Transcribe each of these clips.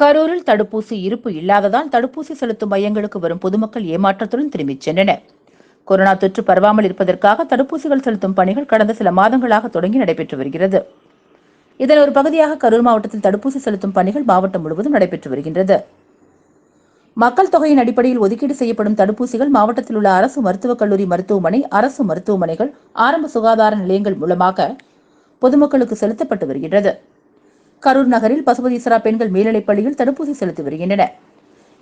கரூரில் தடுப்பூசி இருப்பு இல்லாததால் தடுப்பூசி செலுத்தும் மையங்களுக்கு வரும் பொதுமக்கள் ஏமாற்றத்துடன் திரும்பிச் சென்றனர். கொரோனா தொற்று பரவாமல் இருப்பதற்காக தடுப்பூசிகள் செலுத்தும் பணிகள் கடந்த சில மாதங்களாக தொடங்கி நடைபெற்று வருகிறது. இதன் ஒரு பகுதியாக கரூர் மாவட்டத்தில் தடுப்பூசி செலுத்தும் பணிகள் மாவட்டம் முழுவதும் நடைபெற்று வருகின்றது. மக்கள் தொகையின் அடிப்படையில் ஒதுக்கீடு செய்யப்படும் தடுப்பூசிகள் மாவட்டத்தில் உள்ள அரசு மருத்துவக் கல்லூரி மருத்துவமனை அரசு மருத்துவமனைகள் ஆரம்ப சுகாதார நிலையங்கள் மூலமாக பொதுமக்களுக்கு செலுத்தப்பட்டு வருகின்றது. கரூர் நகரில் பசுபதீஸ்வரா பெண்கள் மேல்நிலைப் பள்ளியில் தடுப்பூசி செலுத்தி வருகின்றனர்.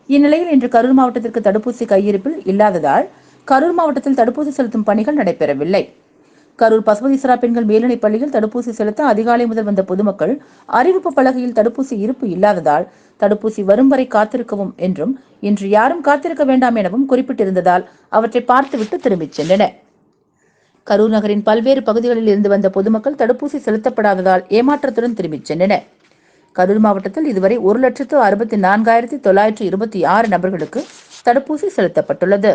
இந்நிலையில் இன்று கரூர் மாவட்டத்திற்கு தடுப்பூசி கையிருப்பில் இல்லாததால் கரூர் மாவட்டத்தில் தடுப்பூசி செலுத்தும் பணிகள் நடைபெறவில்லை. கரூர் பசுபதீஸ்வரா பெண்கள் மேல்நிலைப் பள்ளியில் தடுப்பூசி செலுத்த அதிகாலை முதல் வந்த பொதுமக்கள் அறிவிப்பு பலகையில் தடுப்பூசி இருப்பு இல்லாததால் தடுப்பூசி வரும் வரை காத்திருக்கவும் என்றும் இன்று யாரும் காத்திருக்க வேண்டாம் எனவும் குறிப்பிட்டிருந்ததால் அவற்றை பார்த்துவிட்டு திரும்பிச் சென்றனர். கரூர் நகரின் பல்வேறு பகுதிகளில் இருந்து வந்த பொதுமக்கள் தடுப்பூசி செலுத்தப்படாததால் ஏமாற்றத்துடன் திரும்பிச் சென்றனர். கரூர் மாவட்டத்தில் இதுவரை ஒரு லட்சத்து அறுபத்தி நான்காயிரத்தி தொள்ளாயிரத்தி இருபத்தி ஆறு நபர்களுக்கு தடுப்பூசி செலுத்தப்பட்டுள்ளது.